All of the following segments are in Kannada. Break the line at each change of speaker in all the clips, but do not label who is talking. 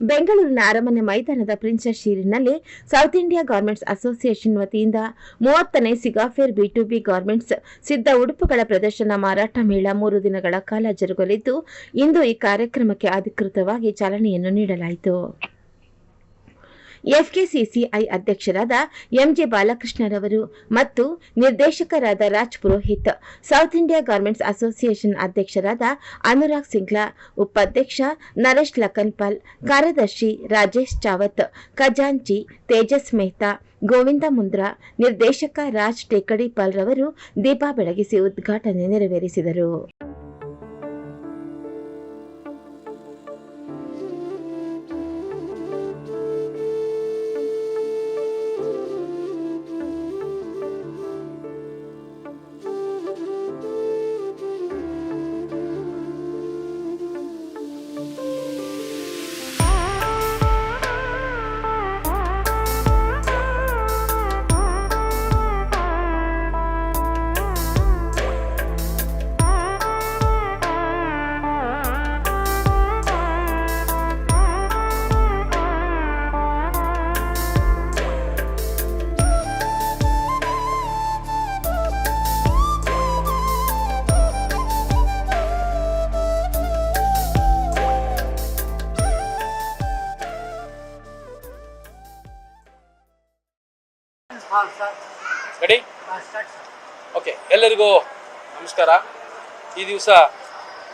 ಬೆಂಗಳೂರಿನ ಅರಮನೆ ಮೈದಾನದ ಪ್ರಿನ್ಸೆಸ್ ಶೀರಿನಲ್ಲಿ ಸೌತ್ ಇಂಡಿಯಾ ಗಾರ್ಮೆಂಟ್ಸ್ ಅಸೋಸಿಯೇಷನ್ ವತಿಯಿಂದ ಮೂವತ್ತನೇ SIGA fair B to B garments ಸಿದ್ಧ ಉಡುಪುಗಳ ಪ್ರದರ್ಶನ ಮಾರಾಟ ಮೇಳ ಮೂರು ದಿನಗಳ ಕಾಲ ಜರುಗಲಿದ್ದು, ಇಂದು ಈ ಕಾರ್ಯಕ್ರಮಕ್ಕೆ ಅಧಿಕೃತವಾಗಿ ಚಾಲನೆಯನ್ನು ನೀಡಲಾಯಿತು. ಎಫ್ಕೆಸಿಸಿಐ ಅಧ್ಯಕ್ಷರಾದ ಎಂಜೆ ಬಾಲಕೃಷ್ಣರವರು ಮತ್ತು ನಿರ್ದೇಶಕರಾದ Raj Purohit, South India Garments Association ಅಧ್ಯಕ್ಷರಾದ ಅನುರಾಗ್ ಸಿಂಗ್ಲಾ, ಉಪಾಧ್ಯಕ್ಷ ನರೇಶ್ ಲಕನ್ಪಾಲ್ ಕಾರ್ಯದರ್ಶಿ ರಾಜೇಶ್ ಚಾವತ್, ಖಜಾಂಚಿ ತೇಜಸ್ ಮೆಹ್ತಾ, ಗೋವಿಂದ ಮುಂದ್ರಾ, ನಿರ್ದೇಶಕ ರಾಜ್ ಟೇಕಡಿಪಾಲ್ ರವರು ದೀಪ ಬೆಳಗಿಸಿ ಉದ್ಘಾಟನೆ ನೆರವೇರಿಸಿದರು.
ಓಕೆ ಎಲ್ಲರಿಗೂ ನಮಸ್ಕಾರ. ಈ ದಿವಸ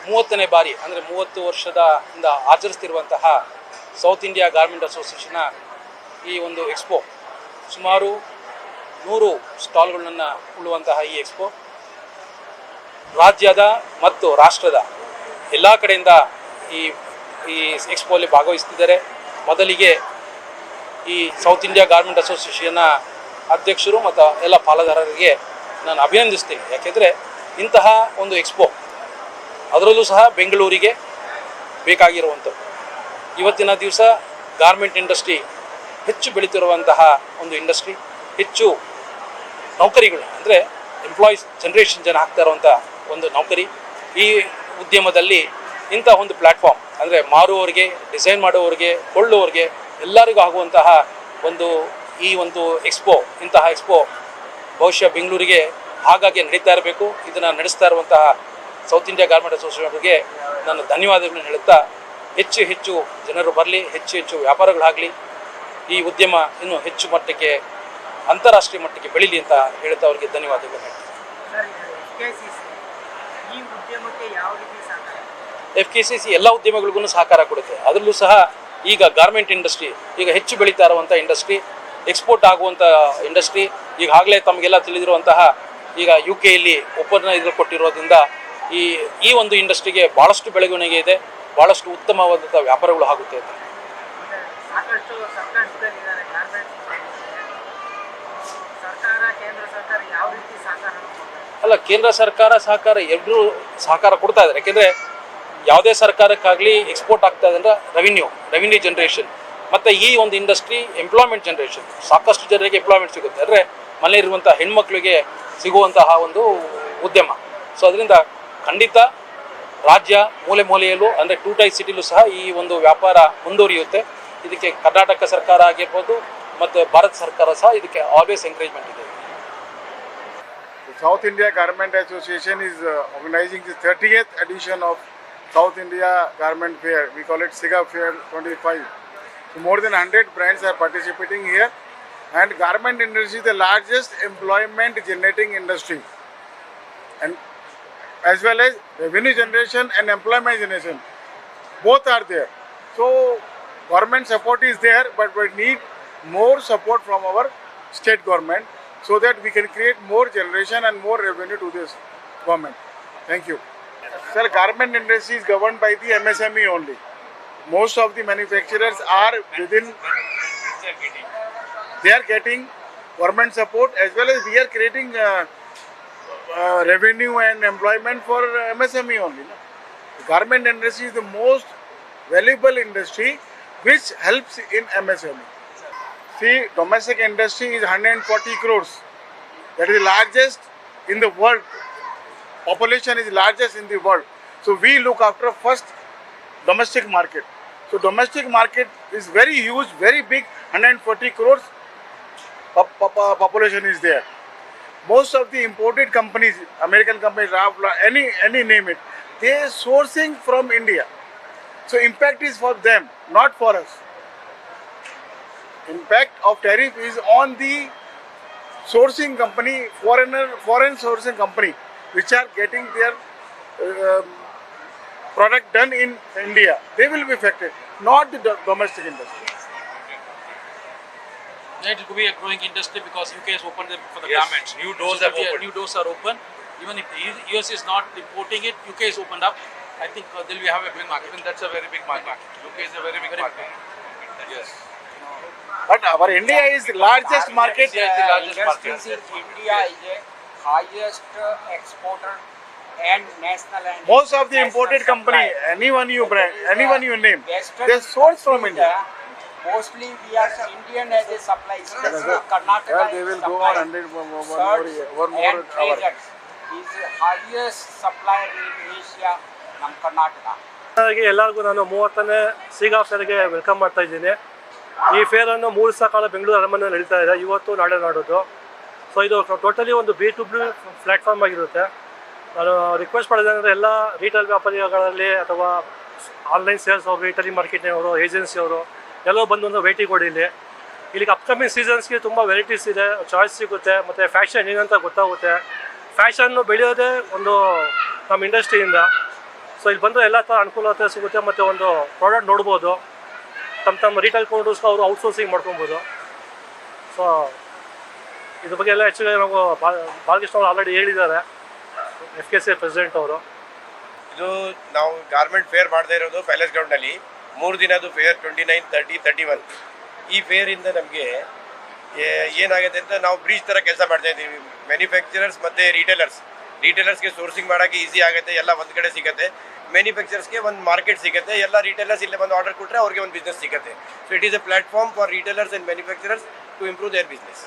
ಮೂವತ್ತನೇ ಬಾರಿ, ಅಂದರೆ ಮೂವತ್ತು ವರ್ಷದ ಇಂದ ಆಚರಿಸ್ತಿರುವಂತಹ ಸೌತ್ ಇಂಡಿಯಾ ಗಾರ್ಮೆಂಟ್ ಅಸೋಸಿಯೇಷನ್ನ ಈ ಒಂದು ಎಕ್ಸ್ಪೋ ಸುಮಾರು ನೂರು ಸ್ಟಾಲ್ಗಳನ್ನು ಉಳ್ಳುವಂತಹ ಈ ಎಕ್ಸ್ಪೋ ರಾಜ್ಯದ ಮತ್ತು ರಾಷ್ಟ್ರದ ಎಲ್ಲ ಕಡೆಯಿಂದ ಈ ಈ ಎಕ್ಸ್ಪೋಲ್ಲಿ ಭಾಗವಹಿಸ್ತಿದ್ದಾರೆ. ಮೊದಲಿಗೆ ಈ ಸೌತ್ ಇಂಡಿಯಾ ಗಾರ್ಮೆಂಟ್ ಅಸೋಸಿಯೇಷನ್ನ ಅಧ್ಯಕ್ಷರು ಮತ್ತು ಎಲ್ಲ ಪಾಲುದಾರರಿಗೆ ನಾನು ಅಭಿನಂದಿಸ್ತೀನಿ. ಯಾಕೆಂದರೆ ಇಂತಹ ಒಂದು ಎಕ್ಸ್ಪೋ ಅದರಲ್ಲೂ ಸಹ ಬೆಂಗಳೂರಿಗೆ ಬೇಕಾಗಿರುವಂಥದ್ದು. ಇವತ್ತಿನ ದಿವಸ ಗಾರ್ಮೆಂಟ್ ಇಂಡಸ್ಟ್ರಿ ಹೆಚ್ಚು ಬೆಳೀತಿರುವಂತಹ ಒಂದು ಇಂಡಸ್ಟ್ರಿ ಹೆಚ್ಚು ನೌಕರಿಗಳು, ಅಂದರೆ ಎಂಪ್ಲಾಯೀಸ್ ಜನ್ರೇಷನ್ ಜನ ಆಗ್ತಾ ಇರುವಂಥ ಒಂದು ನೌಕರಿ, ಈ ಉದ್ಯಮದಲ್ಲಿ ಇಂಥ ಒಂದು ಪ್ಲ್ಯಾಟ್ಫಾರ್ಮ್ ಅಂದರೆ ಮಾರುವವರಿಗೆ ಡಿಸೈನ್ ಮಾಡುವವರಿಗೆ, ಕೊಳ್ಳುವವರಿಗೆ ಎಲ್ಲರಿಗೂ ಆಗುವಂತಹ ಒಂದು ಈ ಒಂದು ಎಕ್ಸ್ಪೋ ಇಂತಹ ಎಕ್ಸ್ಪೋ ಬಹುಶಃ ಬೆಂಗಳೂರಿಗೆ ಹಾಗಾಗಿ ನಡೀತಾ ಇರಬೇಕು. ಇದನ್ನು ನಡೆಸ್ತಾ ಇರುವಂತಹ ಸೌತ್ ಇಂಡಿಯಾ ಗಾರ್ಮೆಂಟ್ ಅಸೋಸಿಯೇಷನ್ಗೆ ನಾನು ಧನ್ಯವಾದಗಳನ್ನು ಹೇಳುತ್ತಾ ಹೆಚ್ಚು ಹೆಚ್ಚು ಜನರು ಬರಲಿ ಹೆಚ್ಚು ಹೆಚ್ಚು ವ್ಯಾಪಾರಗಳಾಗಲಿ ಈ ಉದ್ಯಮ ಇನ್ನೂ ಹೆಚ್ಚು ಮಟ್ಟಕ್ಕೆ ಅಂತಾರಾಷ್ಟ್ರೀಯ ಮಟ್ಟಕ್ಕೆ ಬೆಳೀಲಿ ಅಂತ ಹೇಳುತ್ತಾ ಅವರಿಗೆ ಧನ್ಯವಾದಗಳು ಎಫ್ ಕೆ ಸಿ ಸಿ ಎಲ್ಲ ಉದ್ಯಮಗಳಿಗೂ ಸಹಕಾರ ಕೊಡುತ್ತೆ. ಅದರಲ್ಲೂ ಸಹ ಈಗ ಗಾರ್ಮೆಂಟ್ ಇಂಡಸ್ಟ್ರಿ ಈಗ ಹೆಚ್ಚು ಬೆಳೀತಾ ಇರುವಂಥ ಇಂಡಸ್ಟ್ರಿ ಎಕ್ಸ್ಪೋರ್ಟ್ ಆಗುವಂಥ ಇಂಡಸ್ಟ್ರಿ ಈಗಾಗಲೇ ತಮಗೆಲ್ಲ ತಿಳಿದಿರುವಂತಹ ಈಗ ಯು ಕೆಯಲ್ಲಿ ಒಪ್ಪಂದ ಇದು ಕೊಟ್ಟಿರೋದ್ರಿಂದ ಈ ಈ ಒಂದು ಇಂಡಸ್ಟ್ರಿಗೆ ಭಾಳಷ್ಟು ಬೆಳವಣಿಗೆ ಇದೆ ಭಾಳಷ್ಟು ಉತ್ತಮವಾದಂಥ ವ್ಯಾಪಾರಗಳು ಆಗುತ್ತೆ ಅಂತ. ಅಲ್ಲ ಕೇಂದ್ರ ಸರ್ಕಾರ ಸಹಕಾರ ಎರಡೂ ಸಹಕಾರ ಕೊಡ್ತಾ ಇದ್ದಾರೆ. ಯಾಕೆಂದರೆ ಯಾವುದೇ ಸರ್ಕಾರಕ್ಕಾಗಲಿ ಎಕ್ಸ್ಪೋರ್ಟ್ ಆಗ್ತಾ ಇದೆ ಅಂದ್ರೆ ರೆವಿನ್ಯೂ ರೆವಿನ್ಯೂ ಜನ್ರೇಷನ್ ಮತ್ತು ಈ ಒಂದು ಇಂಡಸ್ಟ್ರಿ ಎಂಪ್ಲಾಯ್ಮೆಂಟ್ ಜನ್ರೇಷನ್ ಸಾಕಷ್ಟು ಜನರಿಗೆ ಎಂಪ್ಲಾಯ್ಮೆಂಟ್ ಸಿಗುತ್ತೆ ಅಂದರೆ ಮನೆಯಲ್ಲಿರುವಂಥ ಹೆಣ್ಮಕ್ಳಿಗೆ ಸಿಗುವಂತಹ ಒಂದು ಉದ್ಯಮ ಸೊ ಅದರಿಂದ ಖಂಡಿತ ರಾಜ್ಯ ಮೂಲೆ ಮೂಲೆಯಲ್ಲೂ ಅಂದರೆ ಟೂ ಟೈ ಸಿಟಿಲೂ ಸಹ ಈ ಒಂದು ವ್ಯಾಪಾರ ಮುಂದುವರಿಯುತ್ತೆ ಇದಕ್ಕೆ ಕರ್ನಾಟಕ ಸರ್ಕಾರ ಆಗಿರ್ಬೋದು ಮತ್ತು ಭಾರತ ಸರ್ಕಾರ ಸಹ ಇದಕ್ಕೆ ಆಲ್ವೇಸ್ ಎಂಕರೇಜ್ಮೆಂಟ್ ಇದೆ
South South India Garment Association is uh, organizing the 30th edition of South India Garment Fair. We call it SIGA Fair 25. More than 100 brands are participating here. And garment industry is the largest employment generating industry. And as well as revenue generation and employment generation. Both are there. So government support is there, but we need more support from our state government so that we can create more generation and more revenue to this government. Thank you. Sir, garment industry is governed by the MSME only. Most of the manufacturers are within, they are getting government support as well as we are creating uh, uh, revenue and employment for uh, MSME only. No? Garment industry is the most valuable industry which helps in MSME. See, domestic industry is 140 crores. That is the largest in the world. Population is largest in the world. So we look after first domestic market. So domestic market is very huge, very big, 140 crores uh, population is there. Most of the imported companies, American companies, Lauren, any any name it, they are sourcing from India. So impact is for them, not for us. Impact of tariff is on the sourcing company, foreigner, foreign sourcing company, which are getting their uh, product done in India. They will be affected, not the domestic industry.
It could be a growing industry because UK has opened them for the
Yes,
garments.
new doors
So
have opened.
New doors are open. Even if the US is not importing it, UK is opened up. I think uh, they'll be have a big market.
Even that's a very big market. UK is a very big
Very big
market. Yes.
But our India is the largest market.
India is the largest market.
India is a highest uh, exporter and national and
Most of the imported company,
supply.
anyone you brand, anyone you name,
Western
they source from
india,
India.
uh, Mostly we are Indian as a supply. So Karnataka
Yeah, they will go on hundred one one year, one more
and is the highest supplier in Asia, ನಮ್ಮ karnataka
ಹಾಗೆ ಎಲ್ಲರಿಗೂ ನಾನು ಮೂವತ್ತನೇ ಸಿಗಾ ಫೇರ್ಗೆ ವೆಲ್ಕಮ್ ಮಾಡ್ತಾ ಇದ್ದೀನಿ ಈ ಫೇರನ್ನು ಮೂರು ದಿವಸ ಕಾಲ ಬೆಂಗಳೂರು ಅರಮನೆ ನಡೀತಾ ಇದೆ ಇವತ್ತು ನಾಳೆ ನಾಡೋದು ಸೊ ಇದು ಟೋಟಲಿ ಒಂದು ಬಿ ಟು ಬಿ ಪ್ಲ್ಯಾಟ್ಫಾರ್ಮ್ ಆಗಿರುತ್ತೆ ನಾನು ರಿಕ್ವೆಸ್ಟ್ ಮಾಡೋದಂದರೆ ಎಲ್ಲ ರೀಟೇಲ್ ವ್ಯಾಪಾರಿಗಳಲ್ಲಿ ಅಥವಾ ಆನ್ಲೈನ್ ಸೇಲ್ಸ್ ಅವರು ರಿಟೇಲಿಂಗ್ ಮಾರ್ಕೆಟ್ನವರು ಏಜೆನ್ಸಿಯವರು ಎಲ್ಲೋ ಬಂದು ಒಂದು ಭೇಟಿ ಕೊಡಿ ಇಲ್ಲಿ. ಇಲ್ಲಿಗೆ ಅಪ್ಕಮಿಂಗ್ ಸೀಸನ್ಸ್ಗೆ ತುಂಬ ವೆರೈಟೀಸ್ ಇದೆ ಚಾಯ್ಸ್ ಸಿಗುತ್ತೆ, ಮತ್ತು ಫ್ಯಾಷನ್ ಏನಂತ ಗೊತ್ತಾಗುತ್ತೆ. ಫ್ಯಾಷನ್ನು ಬೆಳೆಯೋದೇ ಒಂದು ನಮ್ಮ ಇಂಡಸ್ಟ್ರಿಯಿಂದ ಸೊ ಇಲ್ಲಿ ಬಂದರೆ ಎಲ್ಲ ಥರ ಅನುಕೂಲತೆ ಸಿಗುತ್ತೆ, ಮತ್ತು ಒಂದು ಪ್ರಾಡಕ್ಟ್ ನೋಡ್ಬೋದು. ತಮ್ಮ ತಮ್ಮ ರೀಟೇಲ್ ಕೌಂಟರ್ಸ್ ಅವರು ಔಟ್ಸೋರ್ಸಿಂಗ್ ಮಾಡ್ಕೊಬೋದು. ಸೊ ಇದ್ರ ಬಗ್ಗೆ ಎಲ್ಲ ಹೆಚ್ಚಿಗೆ ನಾವು ಬಾಲಕೃಷ್ಣ ಅವರು ಆಲ್ರೆಡಿ ಹೇಳಿದ್ದಾರೆ. ಎಫ್ ಕೆ ಸಿ ಪ್ರೆಸಿಡೆಂಟ್ ಅವರು.
ಇದು ನಾವು ಗಾರ್ಮೆಂಟ್ ಫೇರ್ ಮಾಡದೇ ಇರೋದು ಪ್ಯಾಲೇಸ್ ಗ್ರೌಂಡಲ್ಲಿ ಮೂರು ದಿನದ್ದು fair twenty nine thirty thirty one ಈ ಫೇರಿಂದ ನಮಗೆ ಏನಾಗುತ್ತೆ ಅಂತ ನಾವು ಬ್ರಿಜ್ ಥರ ಕೆಲಸ ಮಾಡ್ತಾ ಇದ್ದೀವಿ. ಮ್ಯಾನುಫ್ಯಾಕ್ಚರರ್ಸ್ ಮತ್ತು ರೀಟೇಲರ್ಸ್ ರೀಟೇಲರ್ಸ್ಗೆ ಸೋರ್ಸಿಂಗ್ ಮಾಡೋಕ್ಕೆ ಈಸಿ ಆಗುತ್ತೆ, ಎಲ್ಲ ಒಂದು ಕಡೆ ಸಿಗುತ್ತೆ. ಮ್ಯಾನುಫ್ಯಾಕ್ಚರ್ಸ್ಗೆ ಒಂದು ಮಾರ್ಕೆಟ್ ಸಿಗುತ್ತೆ, ಎಲ್ಲ ರಿಟೇಲರ್ಸ್ ಇಲ್ಲೇ ಬಂದು ಆರ್ಡರ್ ಕೊಟ್ಟರೆ ಅವ್ರಿಗೆ ಒಂದು ಬಿಸ್ನೆಸ್ ಸಿಗುತ್ತೆ. So it is a platform for retailers and manufacturers to improve their business